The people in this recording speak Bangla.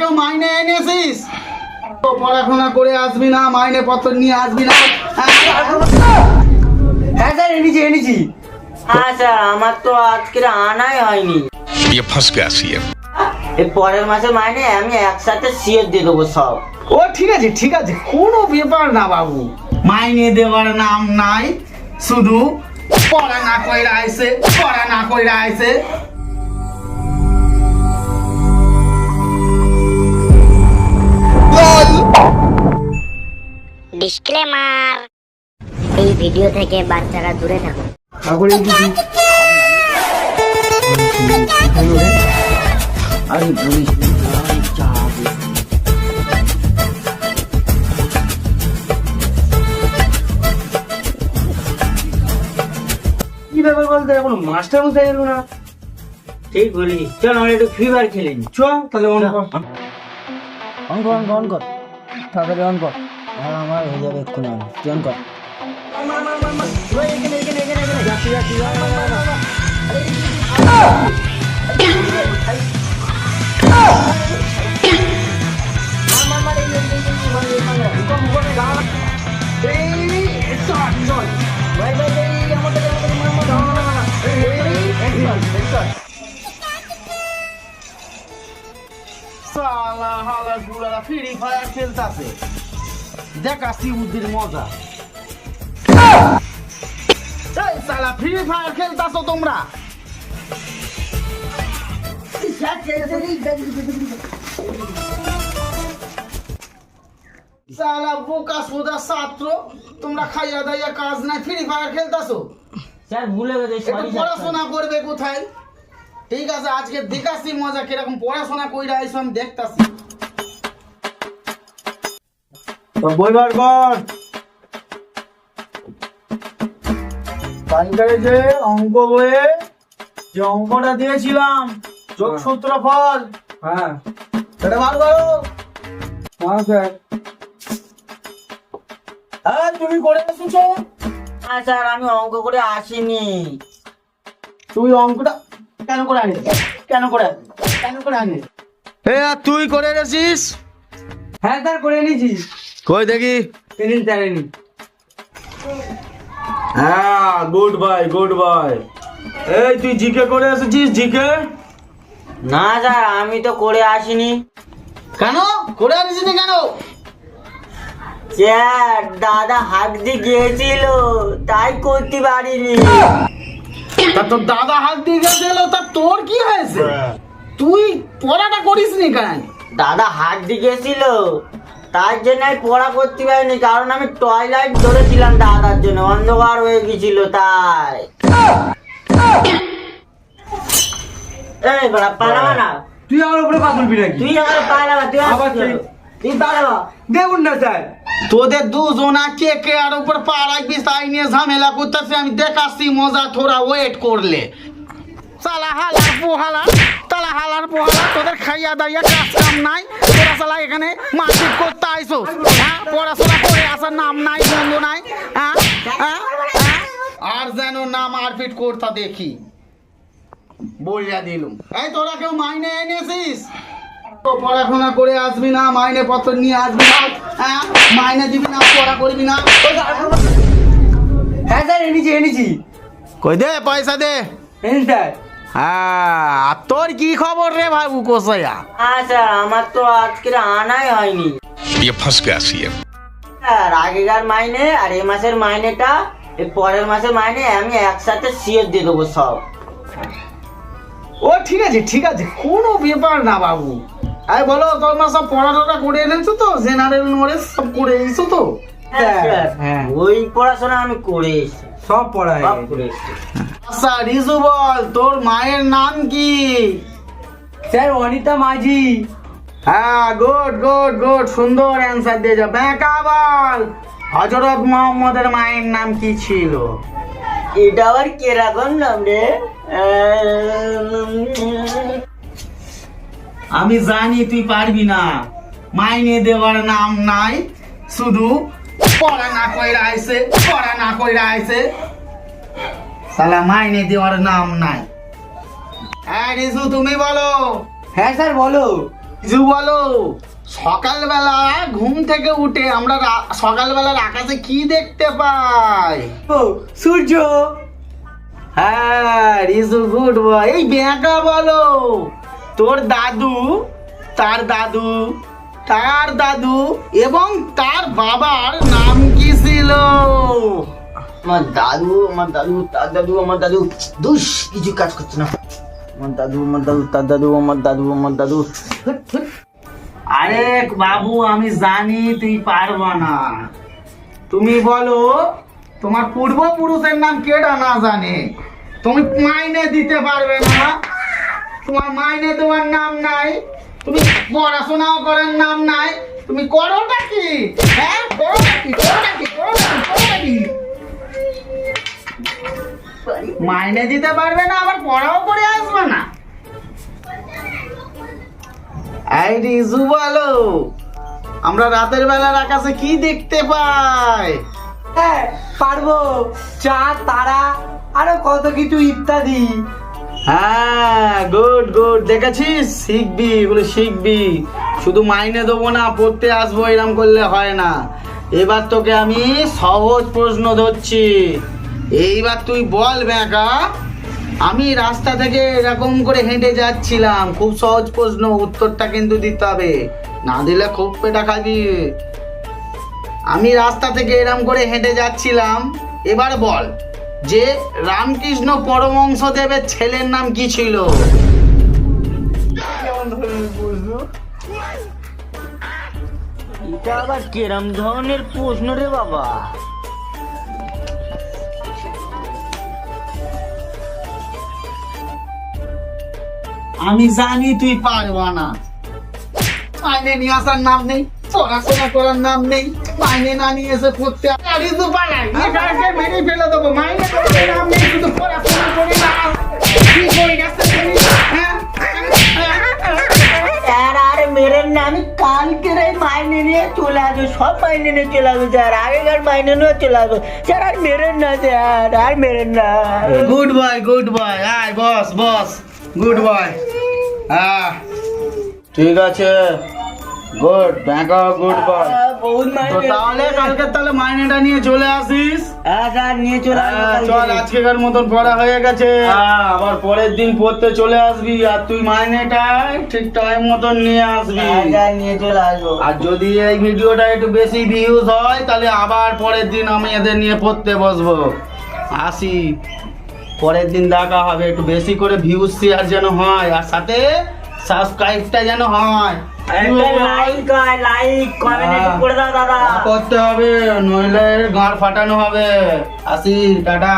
কেউ মাইনে এনেছিস তো পড়াশোনা করে আসবি না মাইনে পত্র নিয়ে আসবি না হ্যাঁ স্যার এনেছি এনেছি হ্যাঁ স্যার আমার তো আজকে আনাই হয়নি ये फंस गया सीएम এই পরের মাসে মাইনে আমি একসাথে সিএর দিয়ে দেবো সব ও ঠিক আছে ঠিক আছে কোনো ব্যাপার না বাবু মাইনে দেওয়ার নাম নাই শুধু পড়া না কইরা আইছে পড়া না কইরা আইছে ডিসক্লেমার। এই ভিডিও থেকে বাচ্চারা দূরে থাকুন। আরে বলিস কি ব্যাপার বলতে এখন মাস্টার মশাই এলো না? ঠিক বলিস চল আমরা একটু ফ্রি ফায়ার খেলে নি। চ তাহলে অন অন কর। অন কর অন কর। তাড়াতাড়ি অন কর। আর আমার হয়ে যাবে এক্ষুনি। অন কর সালা হালা গুলারা ফ্রি ফায়ার খেলতাছে। দেখাচ্ছি বুদ্ধির মজা। এই সালা ফ্রি ফায়ার খেলতাছো তোমরা? সালা বোকা সোদা ছাত্র তোমরা খাইয়া দাইয়া কাজ নাই ফ্রি ফায়ার খেলতাছো? স্যার ভুলে গেছে একটু পড়াশোনা করবে কোথায়? ঠিক আছে আজকে দেখাচ্ছি মজা কীরকম পড়াশোনা কইরা আইসো আমি দেখতাছি। বই বার কর কালকে যে অঙ্ক বইয়ে যে অঙ্কটা দিয়েছিলাম যোগ সূত্রফল হ্যাঁ। এটা বার করো। হ্যাঁ স্যার। হ্যাঁ তুমি করে এসেছ। হ্যাঁ স্যার আমি অঙ্ক করে আসিনি। তুই অঙ্কটা কেন করে আনিস? কেন করে কেন করে আনিস? এ তুই করে রেছিস হ্যাঁ স্যার করে এনেছি। কই দেখি? তিন চারেনি হ্যাঁ গুড বাই গুড বাই। এই তুই জিকে করে এসেছিস জিকে না স্যার আমি তো করে আসিনি। কেন? করে আনিস নি কেন? স্যার দাদা হাত দিয়ে গিয়েছিল তাই করতে পারিনি। তা তোর দাদা হাত দিয়ে গেছিল তা তোর কি হয়েছে? তুই পড়াটা করিস নি কেন? দাদা হাত দিয়ে গেছিল তার জন্য আমি পড়া করতে পারিনি কারণ আমি টয়লেট ধরেছিলাম দাদার জন্য অন্ধকার হয়ে গেছিল তাই। এই বড়া পালাবা না। তুই আমার উপরে পা তুলবি নাকি? তুই আমার পালাবা তুই আবার তুই- তুই পালাবা। দেখুন না স্যার। তোদের দুজনা কে কে আর উপর পা রাখবি তাই নিয়ে ঝামেলা করতেছে আমি দেখাচ্ছি মজা তোরা ওয়েট করলে। সালা হালার পোহালা তালা হালার পোহালা তোদের খাইয়া দাইয়া কাজ কাম নাই। সালা এখানে? মারপিট করতে আইসো হ্যাঁ? পড়াশোনা করে আসার নাম নাই বন্ধু নাই। হ্যাঁ? হ্যাঁ? হ্যাঁ? আর যেন না মারপিট করতা দেখি। বলিয়া দিলুম। এই তোরা কেউ মাইনে এনেছিস? তো পড়াশোনা করে আসবি না মাইনে পত্র নিয়ে আসবি না হ্যাঁ? মাইনে দিবি না পড়া করবি না। হ্যাঁ স্যার এনেছি এনেছি। কই দে পয়সা দে। এনেছি স্যার। হ্যাঁ আর তোর কি খবর রে বাবু কোসাইয়া হ্যাঁ স্যার আমার তো আজকে আনাই হয়নি ये फंस गया सीएम স্যার আগেকার মাইনে আর এই মাসের মাইনেটা এই পরের মাসের মাইনে আমি একসাথে সিএর দিয়ে দেবো সব ও ঠিক আছে ঠিক আছে কোনো ব্যাপার না বাবু আই বলো তোমরা সব পড়াশোনা করে এনেছো তো জেনারেল নলেজ সব করে এসো তো হ্যাঁ, স্যার। হ্যাঁ। ওই পড়াশোনা আমি করে এসেছি সব পড়ায় আচ্ছা রিজু বল তোর মায়ের নাম কি? স্যার অনিতা মাঝি। হ্যাঁ গুড গুড গুড সুন্দর অ্যান্সার দিয়ে যা। ব্যাকা বল হজরত মোহাম্মদের মায়ের নাম কি ছিল? এটা আবার কীরকম নাম রে। আমি জানি তুই পারবি না। মাইনে দেওয়ার নাম নাই শুধু পড়া না কইরা আইছে পড়া না কইরা আইছে। সালা মাইনে দেওয়ার নাম নাই। হ্যাঁ রিজু তুমি বলো। হ্যাঁ স্যার বলো। কিছু বলো। সকালবেলা ঘুম থেকে উঠে আমরা সকালবেলার আকাশে কি দেখতে পাই? সূর্য। হ্যাঁ রিজু গুড বয়। এই ব্যাঁকা বলো। তোর দাদু তার দাদু তার দাদু এবং তার বাবার নাম কি ছিল? আমার দাদু আমার দাদু তার দাদু আমার দাদু। দুষ কিছু কাজ করছে না। আমার দাদু আমার দাদু তার দাদু আমার দাদু আমার দাদু। আরে বাবু আমি জানি তুই পারবা না। তুমি বলো তোমার পূর্বপুরুষের নাম কেডা না জানে? তুমি মাইনে দিতে পারবে না। তোমার মাইনে তোমার নাম নাই। তুমি পড়াশোনাও করার নাম নাই। তুমি করোটা কি? হ্যাঁ করোটা কি করোটা কি করোটা কি মাইনে দিতে পারবে না, আবার পড়াও করে আসবে না। এই রিজু বলো, আমরা রাতের বেলার আকাশে কি দেখতে পাই? হ্যাঁ পারব। চাঁদ তারা, আরও কত কিছু ইত্যাদি। হ্যাঁ গুড গুড দেখেছিস? শিখবি, এগুলো শিখবি। শুধু মাইনে দেবো না, পড়তে আসব, এরম করলে হয় না। এবার তোকে আমি সহজ প্রশ্ন ধরছি। এইবার তুই বল, ব্যাকা। আমি রাস্তা থেকে এরকম করে হেঁটে যাচ্ছিলাম। খুব সহজ প্রশ্ন, উত্তরটা কিন্তু দিতে হবে। না দিলে খুব পেটা খাবি। আমি রাস্তা থেকে এরম করে হেঁটে যাচ্ছিলাম। এবার বল। যে রামকৃষ্ণ পরমংশ দেবের ছেলের নাম কি ছিল? এটা আবার কিরম ধরনের প্রশ্ন রে বাবা? আমি জানি তুই পারবা না। মাইনে নিয়ে আসার নাম নেই পড়াশোনা করার নাম নেই। মাইনে না নিয়ে এসে পড়তে আরে তো পালাই এটাকে মেরে ফেলে দেবো। মাইনে করার নাম নেই শুধু পড়াশোনা করে না। কি করে গেছে তুমি হ্যাঁ? স্যার আর মেরেন না আমি কালকে মাইনে নিয়ে চলে আসব সব মাইনে নিয়ে চলে আসব স্যার। আগেকার মাইনে নিয়ে চলে আসব। স্যার আর মেরেন না স্যার আর মেরেন না। গুড বয় গুড বয় আয় বস বস। গুড বয় হ্যাঁ ঠিক আছে। গুড ব্যাংক গুড বয় তো তাহলে কালকে তাহলে মাইনেটা নিয়ে চলে আসিস। হ্যাঁ নিয়ে চলে হ্যাঁ, চল কালকে। আজকেকার মতন পড়া হয়ে গেছে। হ্যাঁ, আবার পরের দিন পড়তে চলে আসবি আর তুই মাইনেটা ঠিক টাইম মতন নিয়ে আসবি। নিয়ে চলে আসব। আর যদি এই ভিডিওটা একটু বেশি ভিউজ হয় তাহলে আবার পরের দিন আমি এদের নিয়ে পড়তে বসবো। আসি। পরের দিন দেখা হবে একটু বেশি করে ভিউজ শেয়ার যেন হয় আর সাথে সাবস্ক্রাইবটা যেন হয়। একটা লাইক লাইক কমেন্ট করে দাও দাদা। করতে হবে নইলে গাঁড় ফাটানো হবে। আসি টাটা।